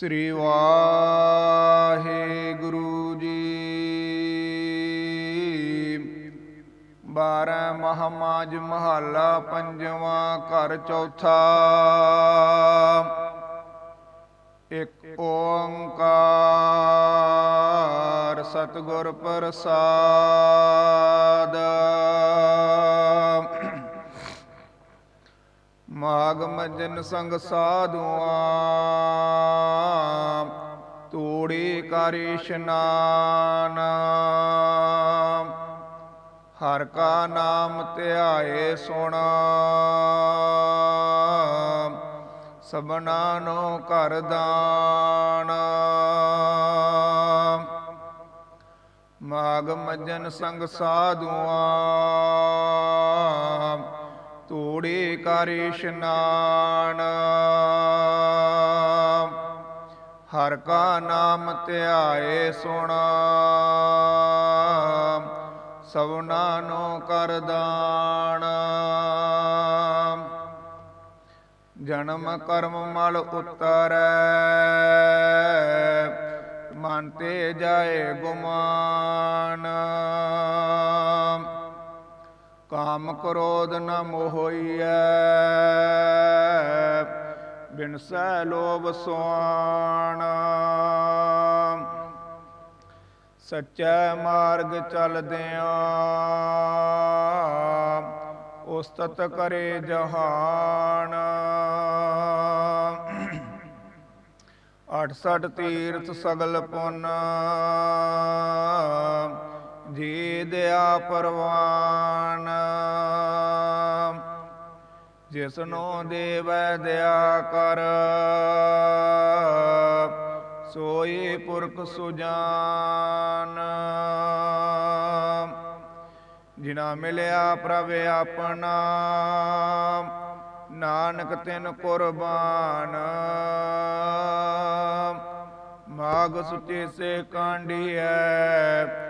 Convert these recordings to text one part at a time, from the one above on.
ਸ੍ਰੀ ਵਾਹਿਗੁਰੂ ਜੀ। ਬਾਰਹ ਮਹਾਮਾਜ ਮਹੱਲਾ ਪੰਜਵਾਂ ਘਰ ਚੌਥਾ। ਇੱਕ ਓੰਕਾਰ ਸਤਿਗੁਰ ਪ੍ਰਸਾਦ। ਮਾਗ ਮਜਨ ਸੰਗ ਸਾਧੂਆਂ, ਤੂੜੀ ਕਰ ਇਸ਼ਨਾਨ ਹਰ ਕਾ ਨਾਮ ਧਿਆਏ ਸੁਣ ਸਬਨਾ ਨੂੰ ਘਰ ਦਾਨ। ਮਾਗ ਮਜਨ ਸੰਗ ਸਾਧੂਆਂ ਤੂੜੀ ਕਰ ਇਸ਼ਨਾਨ ਹਰ ਕਾ ਨਾਮ ਧਿਆਏ ਸੁਣਾ। ਸਭਨਾ ਨੂੰ ਕਰ ਦਾਨ ਜਨਮ ਕਰਮ ਮਲ ਉਤਰੈ। ਮਨ ਤੇ ਜਾਏ ਗੁਮਾਨ। ਕਾਮ ਕ੍ਰੋਧ ਨ ਮੋਹਈਐ ਬਿਨ ਸੈ ਲੋਭ ਸੁਆਣ। ਸੱਚੇ ਮਾਰਗ ਚਲਦਿਆਂ ਉਸਤਤ ਕਰੇ ਜਹਾਨ। 68 ਤੀਰਥ ਸਗਲ ਪੁੰਨ। ਜੀ ਦਿਆ ਪਰਵਾਨ। ਜਿਸਨੂੰ ਦੇਵੈ ਦਿਆ ਕਰ, ਸੋਈ ਪੁਰਖ ਸੁਜਾਨ। ਜਿਨਾ ਮਿਲਿਆ ਪ੍ਰਭ ਆਪਣਾ, ਨਾਨਕ ਤਿਨ ਕੁਰਬਾਨ। ਮਾਗ ਸੁਚੇ ਸੇ ਕਾਂਢੀਐ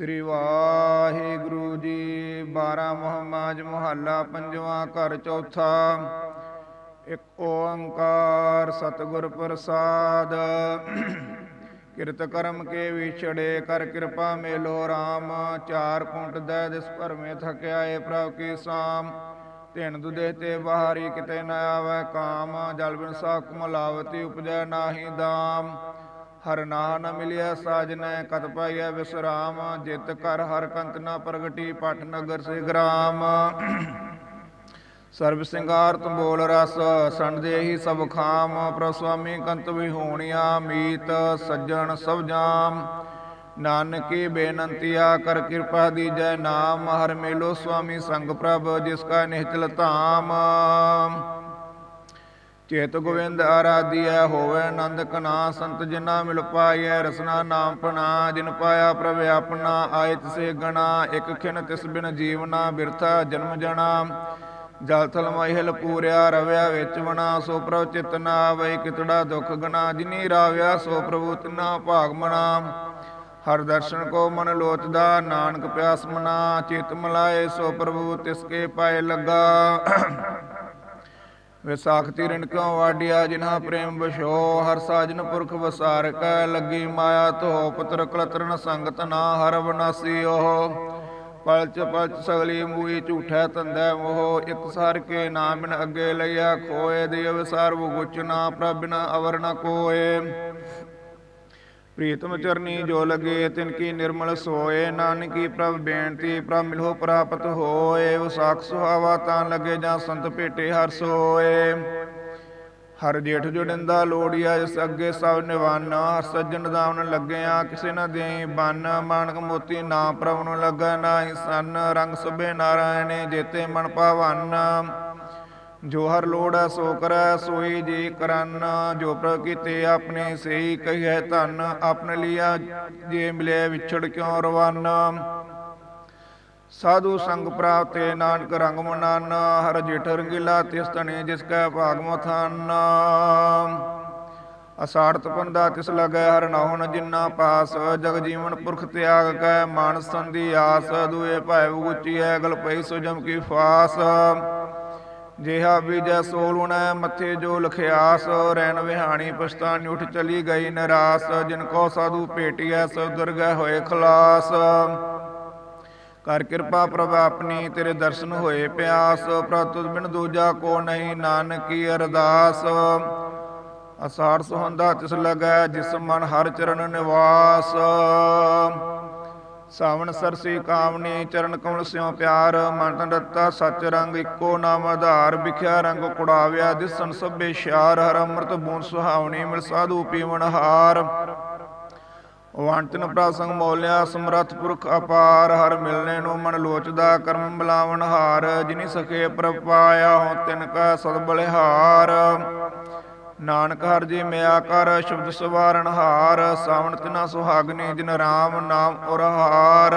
ਸ੍ਰੀ ਵਾਹਿਗੁਰੂ ਜੀ 12 ਮਹਮਾਜ ਮੁਹੱਲਾ, ਪੰਜਵਾਂ ਘਰ, ਚੌਥਾ। ਇੱਕ ਓੰਕਾਰ ਸਤਿਗੁਰ ਪ੍ਰਸਾਦ। ਕਿਰਤ ਕਰਮ ਕੇ ਵਿਛੜੇ ਕਰ ਕਿਰਪਾ ਮੇਲੋ RAM ਚਾਰ ਕੁੰਟ ਦੈ ਦਿਸ ਭਰਮੇ ਥਕਿਆ, ਏ ਪ੍ਰਭ ਕੀ ਸਾਮ। ਤਿਨ ਦੁਦੇ ਤੇ ਬਾਹਰੀ ਕਿਤੇ ਨਾ ਆਵੈ ਕਾਮ। ਜਲ ਬਿਨ ਸਾਖ ਮਲਾਵਤੀ ਉਪਜੈ ਨਾਹੀ ਦਾਮ। ਹਰ ਨਾਮ ਮਿਲਿਆ ਸਾਜਨੈ ਕਤ ਪਾਈਐ ਵਿਸਰਾਮ, ਜਿਤ ਕਰ ਹਰ ਕੰਤ ਨ ਪ੍ਰਗਟੀ, ਪਟ ਨਗਰ ਸੇ ਗ੍ਰਾਮ। ਸਰਬ ਸਿੰਗਾਰ ਤੰਬੋਲ ਰਸ, ਸਣ ਦੇਹੀ ਸਭ ਖਾਮ, ਪ੍ਰਭ ਸੁਆਮੀ ਕੰਤ ਵਿਹੋਣਿਆ ਮੀਤ, ਸੱਜਣ ਸਭ ਜਾਮ। ਨਾਨਕੀ ਬੇਨੰਤੀਆ ਕਰ ਕਿਰਪਾ ਦੀਜੈ ਨਾਮ, ਹਰ ਮੇਲੋ ਸੁਆਮੀ ਸੰਗ ਪ੍ਰਭ, ਜਿਸ ਕਾ ਨਿਹਚਲ ਧਾਮ। ਚੇਤ ਗੋਵਿੰਦ ਆਰਾਧਿਆ ਹੋਵੇ ਆਨੰਦ ਕਨਾ ਸੰਤ ਜਿਨਾ ਮਿਲ ਪਾਈਐ ਰਸਨਾ ਨਾਮ ਪਣਾ ਜਿਨ ਪਾਇਆ ਪ੍ਰਭ ਆਪਣਾ, ਆਇਤ ਸੇ ਗਣਾ, ਇਕ ਖਿਨ ਤਿਸ ਬਿਨ ਜੀਵਨਾ ਬਿਰਥਾ ਜਨਮ ਜਣਾ। ਜਲ ਥਲ ਮਹਿਲ ਪੂਰਿਆ, ਰਵਿਆ ਵਿੱਚ ਵਣਾ, ਸੋ ਪ੍ਰਭ ਚਿਤ ਨਾ ਕਿਤੜਾ ਦੁਖ ਗਣਾ, ਜਿਨੀ ਰਾਵਿਆ ਸੋ ਪ੍ਰਭੂ ਤਿਨਾ ਭਾਗ ਮਣਾ। ਹਰ ਦਰਸ਼ਨ ਕੋ ਮਨ ਲੋਚਦਾ, ਨਾਨਕ ਪਿਆਸ ਮਨਾ, ਚਿਤ ਮਲਾਏ ਸੋ ਪ੍ਰਭੂ ਤਿਸ ਕੇ ਪਾਏ ਲੱਗਾ। ਵਿਸਾਖਤੀ ਰਿਣ ਕਿਉ ਵਾਡਿਆ ਜਿਨ੍ਹਾਂ ਪ੍ਰੇਮ ਬਸ਼ੋ ਹਰ ਸਾਜਨ ਪੁਰਖ ਵਸਾਰ ਕੈ ਲੱਗੀ ਮਾਇਆ ਧੋ, ਪੁੱਤਰ ਕਲਤਰਨ ਸੰਗਤ ਨਾ ਹਰ ਬਨਾਸੀ ਉਹ। ਪਲਚ ਪਲਚ ਸਗਲੀ ਮੂਈ ਝੂਠੈ ਤੰਦੈ ਮੋਹ, ਇਕ ਸਾਰ ਕੇ ਨਾਮ ਬਿਨ ਅੱਗੇ ਲਈਆ ਖੋਏ, ਦੇਵ ਸਰਬ ਗੁਚ ਨਾ ਪ੍ਰਭ ਬਿਨ ਅਵਰ ਨ ਕੋਏ। ਪ੍ਰੀਤਮ ਚਰਨੀ ਜੋ ਲਗੇ ਤਿਨ ਕੀ ਨਿਰਮਲ ਸੋਏ, ਨਾਨਕੀ ਪ੍ਰਭ ਬੇਨਤੀ, ਪ੍ਰਭ ਮਿਲੋ ਪ੍ਰਾਪਤ ਹੋਏ ਵਿਸਾਖ ਸੁਹਾਵਾ ਤਾਂ ਲਗੇ ਜਾਂ ਸੰਤ ਭੇਟੇ ਹਰ ਸੋਏ। ਹਰ ਜੇਠ ਜੁੜਿੰਦਾ ਲੋੜੀਆ ਜਿਸ ਅੱਗੇ ਸਭ ਨਿਵਾਨ, ਹਰ ਸੱਜਣ ਦਾਵਨ ਲੱਗਿਆ, ਕਿਸੇ ਨਾ ਦੇਈ ਬੰਨ, ਮਾਨਕ ਮੋਤੀ ਨਾ ਪ੍ਰਭ ਨੂੰ ਲੱਗਾ ਨਾਹੀ ਸੰਨ, ਰੰਗ ਸਭੇ ਨਾਰਾਇਣੇ ਜੇਤੇ ਮਨ ਭਾਵਨ। ਜੋ ਹਰ ਲੋੜੈ ਸੋ ਕਰੈ, ਸੋਈ ਜੀ ਕਰਨ। ਜੋ ਪ੍ਰਭ ਕੀਤੇ ਆਪਣੇ, ਸਹੀ ਕਹੀਐ ਧਨ। ਆਪਣੇ ਲਿਆ ਜੇ ਮਿਲੇ ਵਿਛੜ ਕਿਉ ਰਵਾਨ? ਸਾਧੂ ਸੰਗ ਪ੍ਰਾਪਤੇ ਨਾਨਕ ਰੰਗ ਮਨਾਨ। ਹਰ ਜੇਠ ਰੰਗਿਲਾ ਤਿਸ ਤਣੇ ਜਿਸ ਕੈ ਭਾਗ ਮਥਾਨ। ਅਸਾੜਤ ਪੰਦਾ ਤਿਸ ਲਗੈ, ਹਰ ਨਾਹੁਨ ਜਿਨਾ ਪਾਸ। ਜਗ ਜੀਵਨ ਪੁਰਖ ਤਿਆਗ ਕੈ, ਮਾਨਸ ਸੰਦੀ ਆਸ। ਦੁਏ ਭੈ ਉਚੀ ਹੈ, ਗਲ ਪਈ ਸੋ ਜਮ ਕੀ ਫਾਸ। ਜਿਹਾ ਬੀਜੈ ਸੋਲੁਣੈ ਮੱਥੇ ਜੋ ਲਖਿਆਸ, ਰੈਣ ਵਿਹਾਣੀ ਪਛਤਾਨੀ, ਉਠ ਚਲੀ ਗਈ ਨਰਾਸ, ਜਿਨ ਕੋ ਸਾਧੂ ਭੇਟਿਐ ਸੋ ਦੁਰਗਹਿ ਹੋਏ ਖਲਾਸ। ਕਰ ਕਿਰਪਾ ਪ੍ਰਭ ਆਪਣੀ, ਤੇਰੇ ਦਰਸ਼ਨ ਹੋਏ ਪਿਆਸ, ਪ੍ਰਭ ਬਿਨ ਦੂਜਾ ਕੋ ਨਹੀਂ, ਨਾਨਕੀ ਅਰਦਾਸ। ਅਸਾਰ ਸੁਹੰਦਾ ਤਿਸ ਲਗੈ ਜਿਸ ਮਨ ਹਰ ਚਰਨ ਨਿਵਾਸ। ਸਾਵਣ ਸਰਸੀ ਕਾਮਨੀ ਚਰਨ ਕਮਲ ਸਿਉ ਪਿਆਰ, ਮਨ ਤਨ ਰੱਤਾ ਸਚ ਰੰਗ ਇੱਕੋ ਨਾਮ ਆਧਾਰ, ਵਿਖਿਆ ਰੰਗ ਕੁੜਾਵਿਆ ਦਿਸਨ ਸਭੇ ਸ਼ਾਰ ਹਰ ਅੰਮ੍ਰਿਤ ਬੂੰਦ ਸੁਹਾਵਣੀ, ਮਿਲ ਸਾਧੂ ਪੀਵਨ ਹਾਰ। ਵਾਂਟਨ ਪ੍ਰਸੰਗ ਮੋਲਿਆ, ਸਮਰਥ ਪੁਰਖ ਅਪਾਰ, ਹਰ ਮਿਲਨੇ ਨੂੰ ਮਨ ਲੋਚਦਾ, ਕਰਮ ਬਲਾਵਨ ਹਾਰ, ਜਿਨੀ ਸਖੇ ਪ੍ਰਪਾਇਆ ਹੋ ਤਿਨ ਕਾ ਸਦ ਬਲਿਹਾਰ ਨਾਨਕ ਹਰ ਜੀ ਮਿਆ ਕਰ, ਸ਼ਬਦ ਸਵਾਰਨ ਹਾਰ, ਸਾਵਣ ਤਿਨਾ ਸੁਹਾਗਨੀ ਜਿਨ ਰਾਮ ਨਾਮ ਉਰਹਾਰ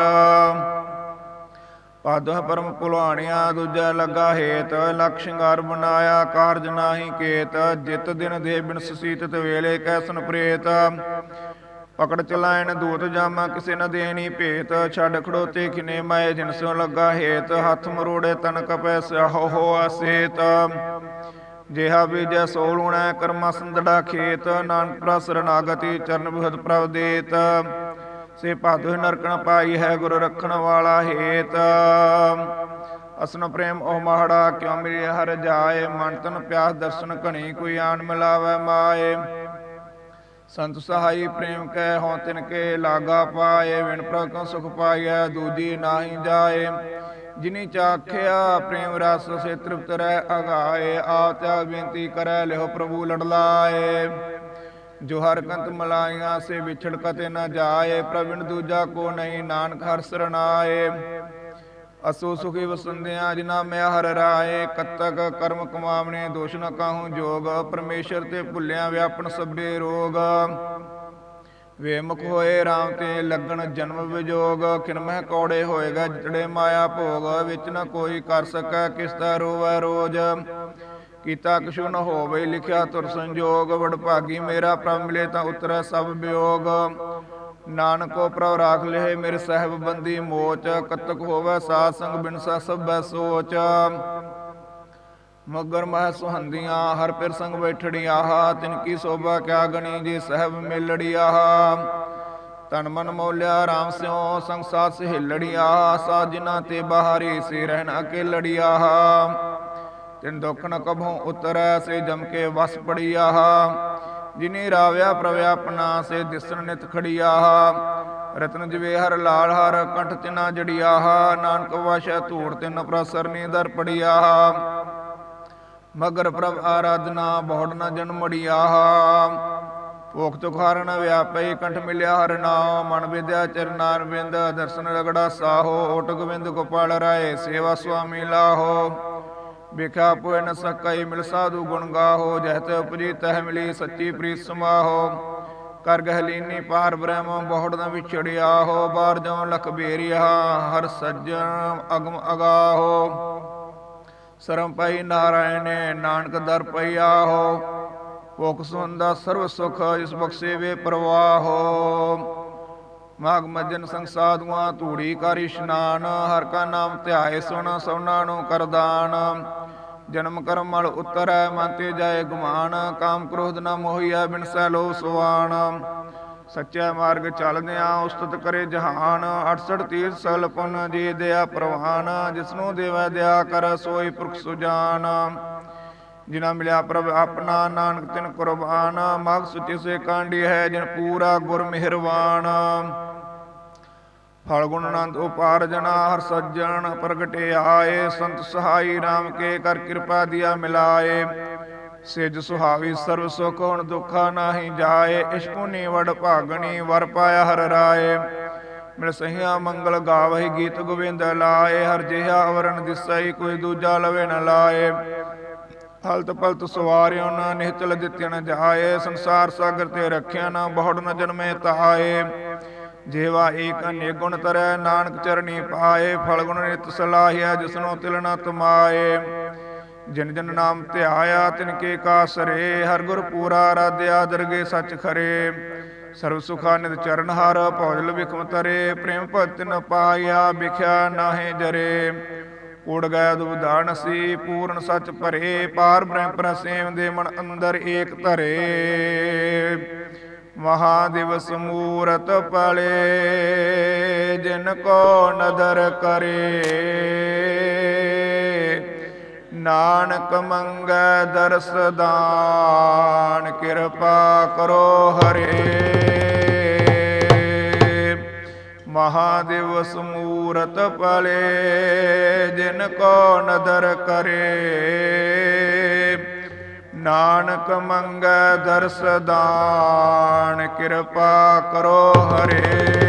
ਪਾਦਹ ਪਰਮ ਪੁਲਾਣਿਆ ਦੂਜਾ ਲੱਗਾ ਹੇਤ, ਲਖ ਸ਼ਿੰਗਾਰ ਬਨਾਇਆ ਕਾਰਜ ਨਾਹੀ ਕੇਤ, ਜਿਤ ਦਿਨ ਦੇ ਬਿਨ ਸੀਤਤ ਵੇਲੇ ਕੈਸਨ ਪ੍ਰੇਤ। ਪਕੜ ਚਲਾਇਣ ਦੂਤ ਜਾਮਾ ਕਿਸੇ ਨ ਦੇਣੀ ਭੇਤ, ਛੱਡ ਖੜੋਤੇ ਕਿਨੇ ਮਾਏ ਜਿਨਸੋ ਲੱਗਾ ਹੇਤ, ਹੱਥ ਮਰੋੜੇ ਤਨ ਕਪੈ ਸਹੋ ਹੋ ਅਸੇਤ ਜਿਹਾ ਬੀਜੈ ਸੋਲੁਣੈ ਕਰਮਾ ਸੰਦੜਾ ਖੇਤ ਨਾਨਕ ਪ੍ਰਸ ਰਨਾਗਤੀ ਚਰਨ ਬਿਹਤ ਪ੍ਰਭ ਦੇਤ ਸੇ ਭਾਦੁ ਨਰਕਣ ਪਾਈ ਹੈ ਗੁਰ ਰੱਖਣ ਵਾਲਾ ਹੇਤ। ਅਸਨ ਪ੍ਰੇਮ ਓ ਮਹੜਾ ਕਿਉ ਮਿਲੇ ਹਰ ਜਾਏ? ਮਨ ਤਨ ਪਿਆਸ ਦਰਸ਼ਨ ਘਣੀ, ਕੋਈ ਆਣ ਮਿਲਾਵੇ ਮਾਏ। ਸੰਤ ਸਹਾਈ ਪ੍ਰੇਮ ਕੈ ਹਉ ਤਿਨ ਕੇ ਲਾਗਾ ਪਾਏ ਵਿਣ ਪ੍ਰਭ ਕੋ ਸੁਖ ਪਾਈਐ, ਦੂਜੀ ਨਾਹੀ ਜਾਏ। ਜਿਨੀ ਚਾਖਿਆ, ਪ੍ਰੇਮ ਰਸ ਸੇ ਤ੍ਰਿਪਤ ਰਹਿ ਅਗਾਏ ਆ ਬੇਨਤੀ ਕਰੈ, ਲਿਓ ਪ੍ਰਭੂ ਲੜਲਾਏ। ਜੋ ਹਰ ਕੰਤ ਮਲਾਈਆਂ ਸੇ ਵਿਛੜ ਕਤੇ ਨ ਜਾਏ ਪ੍ਰਵਿਣ ਦੂਜਾ ਕੋ ਨਹੀਂ ਨਾਨਕ ਹਰ ਸਰਨਾਏ। ਅਸੋ ਸੁਖੀ ਵਸੰਦਿਆਂ ਜਿਨਾ ਮੈਂ ਹਰ ਰਾਏ, ਕਤਕ ਕਰਮ ਕਮਾਵਣੇ, ਦੋਸ਼ ਨ ਕਾਹੂ ਜੋਗ, ਪਰਮੇਸ਼ਰ ਤੇ ਭੁੱਲਿਆ ਵਿਆਪਨ ਸਭੇ ਰੋਗ। ਵੇਮੁਖ ਹੋਏ RAM ਤੇ ਲੱਗਣ ਜਨਮ ਵਿਜੋਗ ਕਿਨਮਹਿ ਕੌੜੇ ਹੋਏਗਾ ਜਟੜੇ ਮਾਇਆ ਭੋਗ, ਵਿੱਚ ਨ ਕੋਈ ਕਰ ਸਕੈ, ਕਿਸ ਦਾ ਰੋਵੈ ਰੋਜ। ਕੀਤਾ ਕਿਛੁ ਨ ਹੋਵੇ, ਲਿਖਿਆ ਤੁਰ ਸੰਜੋਗ, ਵਡ ਮੇਰਾ ਪ੍ਰਭ ਮਿਲੇ ਤਾਂ ਉਤਰੈ ਸਭ ਵਿਯੋਗ ਨਾਨਕੋ ਪ੍ਰਭ ਰਾਖ ਲਿਏ ਮੇਰੇ ਸਹਿਬ ਬੰਦੀ ਮੋਚ, ਕਤਕ ਹੋਵੇ ਸਾਧ ਸੰਗ ਬਿਨ ਸਭੈ ਸੋਚ। ਮਗਰ ਮਹਿ ਸੁਹੰਦੀਆਂ, ਹਰ ਪਿਰ ਸੰਗ ਬੈਠੜੀਆਂ ਆਹ ਤਿਨ ਕੀ ਸੋਭਾ ਕਿਆ ਗਣੀ ਜੀ ਸਹਿਬ ਮਿਲੜੀਆ ਤਨ ਮਨ ਮੋਲਿਆ RAM ਸਿਉ, ਸੰਗ ਸਾਥ ਸਹਿਲੜੀਆ ਸਾਜਨਾ ਤੇ ਬਾਹਰੀ ਸੇ ਰਹਿਣਾ ਕੇ ਲੜੀਆ ਤਿਨ ਦੁਖ ਨ ਕਭੋਂ ਉਤਰੈ, ਸੇ ਜਮ ਕੇ ਵਸ ਪੜੀਆ ਜਿਨੇ ਰਾਵਿਆ ਪ੍ਰਵਿਆਪਨਾ ਸੇ ਦਿਸਣ ਨਿਤ ਖੜੀਆ ਰਤਨ ਜਵੇ ਹਰ ਲਾਲ, ਹਰ ਕੰਠ ਤਿਨਾ ਜੜੀਆ ਨਾਨਕ ਵਾਸ਼ਾ ਧੂੜ ਤਿਨ ਪ੍ਰਸਰਨੀ ਦਰ ਪੜੀਆ ਮਗਰ ਪ੍ਰਭ ਆਰਾਧਨਾ, ਬਹੁੜ ਨ ਜਨਮੜੀਆ ਭੋਖ ਤੁਖਾਰਨ ਵਿਆਪਈ ਕੰਠ ਮਿਲਿਆ ਹਰ ਨਾਮ। ਮਨ ਵਿਦਿਆ ਚਰਨਾਰ ਬਿੰਦ ਦਰਸ਼ਨ ਰਗੜਾ ਸਾਹੋ। ਓਟ ਗੋਬਿੰਦ ਗੋਪਾਲ ਰਾਏ, ਸੇਵਾ ਸੁਆਮੀ ਲਾਹੋ। ਵਿਖਾ ਪੁਇ ਨ ਸਕਈ ਮਿਲ ਸਾਧੂ ਗੁਣ ਗਾਹੋ। ਜਹਤ ਉਪਜੀ ਤਹ ਮਿਲੀ ਸੱਚੀ ਪ੍ਰੀਤ ਸਮਾਹੋ। ਕਰ ਗਹਲੀਨੀ ਪਾਰ ਬ੍ਰਹਮ, ਬਹੁੜ ਨ ਵਿਛੜਿਆ ਹੋ ਬਾਰ ਜਉ ਲਖ ਬੇਰੀਆ, ਹਰ ਸੱਜਣ ਅਗਮ ਅਗਾਹੋ। ਸਰਮ ਪਈ ਨਾਰਾਇਣੇ, ਨਾਨਕ ਦਰ ਪਈਆ ਹੋ ਭੁਖ ਸੁੰਦਾ ਸਰਵ ਸੁਖ, ਇਸ ਬਖਸ਼ੇ ਵੇ ਪ੍ਰਵਾਹੋ ਮਾਗ ਮਜਨ ਸੰਗ ਸਾਧੂਆਂ, ਧੂੜੀ ਕਰ ਇਸ਼ਨਾਨ, ਹਰ ਕਾ ਨਾਮ ਧਿਆਏ ਸੁਣ ਸੋਨਾ ਨੂੰ ਕਰਦਾਨ ਜਨਮ ਕਰਮ ਮਲ ਉਤਰੈ, ਮਨ ਤੇ ਜਾਏ ਗੁਮਾਨ, ਕਾਮ ਕ੍ਰੋਧ ਨ ਮੋਹੀਐ, ਬਿਨ ਸੈ ਲੋ ਸੁਆਨ। ਸੱਚਾ ਮਾਰਗ ਚੱਲਦਿਆਂ ਉਸਤਤ ਕਰੇ ਜਹਾਨ 68 ਤੀਰ ਸਲ ਪੁਨ ਜੀ ਦਿਆ ਪ੍ਰਵਾਨ, ਜਿਸਨੂੰ ਦੇਵਾ ਦਿਆ ਕਰ ਸੋਈ ਪੁਰਖ ਸੁਜਾਨ। ਜਿਨਾ ਮਿਲਿਆ ਪ੍ਰਭ ਆਪਣਾ, ਨਾਨਕ ਤਿਨ ਕੁਰਬਾਨ ਮਗ ਸੁਚੇ ਸੇ ਕਾਂਡੀ ਹੈ ਜਿਨ ਪੂਰਾ ਗੁਰ ਮਿਹਰਵਾਨ। ਫਲ ਗੁਣ ਆਨੰਦ ਉਪਾਰ ਜਨਾ ਹਰ ਸੱਜਣ ਪ੍ਰਗਟੇ ਆਏ ਸੰਤ ਸਹਾਈ RAM ਕੇ ਕਰ ਕਿਰਪਾ ਦਿਆ ਮਿਲਾਏ। ਸਿਜ ਸੁਹਾਵੀ ਸਰਬ ਸੁਖ ਹੁਣ ਦੁਖਾ ਨਾਹੀ ਜਾਏ ਇਸ਼ਕੁਨੀ ਵਡ ਭਾਗਣੀ ਵਰ ਪਾਇਆ ਹਰ ਰਾਏ। ਮਿਲ ਸਹੀਆ ਮੰਗਲ ਗਾਵਹਿ ਗੀਤ ਗੋਬਿੰਦ ਲਾਏ, ਹਰ ਜਿਹਾ ਅਵਰਨ ਦਿਸਈ ਕੋਈ ਦੂਜਾ ਲਵੇ ਨ ਲਾਏ। ਹਲਤ ਪਲਤ ਸਵਾਰਿਓ ਨਾ ਨਿਹਚਲ ਦਿੱਤਿ ਨ ਜਾਏ, ਸੰਸਾਰ ਸਾਗਰ ਤੇ ਰੱਖਿਆ ਨਾ ਬਹੁੜ ਨ ਜਨਮੇ ਤਾਏ ਜੇਵਾ ਏਕ ਨਿਗੁਣ ਤਰੈ, ਨਾਨਕ ਚਰਣੀ ਪਾਏ, ਫਲ ਗੁਣ ਨਿਤ ਸਲਾਹਿਆ, ਜਿਸਨੋ ਤਿਲ ਨ ਤਮਾਏ। ਜਿਨ ਜਿਨ ਨਾਮ ਧਿਆਇਆ ਤਿਨ ਕੇ ਕਾਸਰੇ, ਹਰ ਗੁਰ ਪੂਰਾ ਰਾਧਿਆ ਦਰਗੇ ਸੱਚ ਖਰੇ। ਸਰਬ ਸੁਖਾ ਨਿਤ ਚਰਨ ਹਰ, ਭੌਜਲ ਵਿਖਮ ਤਰੇ, ਪ੍ਰੇਮ ਭਗਤ ਨ ਪਾਇਆ, ਵਿਖਿਆ ਨਾਹੇ ਜਰੇ। ਉੜ ਗਿਆ ਦੁਬਧਾਨ ਸੀ ਪੂਰਨ ਸੱਚ ਭਰੇ, ਪਾਰ ਬ੍ਰਹਮ ਪ੍ਰਸੇਮ ਦੇ ਮਨ ਅੰਦਰ ਏਕ ਧਰੇ। ਮਹਾਦਿਵਸ ਮੂਰਤ ਪਲੇ, ਜਿਨ ਕੋ ਨਦਰ ਕਰੇ। ਨਾਨਕ ਮੰਗੈ ਦਰਸ ਦਾਨ, ਕਿਰਪਾ ਕਰੋ ਹਰੇ। ਮਹਾਦਿਵਸ ਮੂਰਤ ਪਲੇ ਜਿਨ ਕੋ ਨਦਰ ਕਰੇ। ਨਾਨਕ ਮੰਗੈ ਦਰਸ ਦਾਨ, ਕਿਰਪਾ ਕਰੋ ਹਰੇ।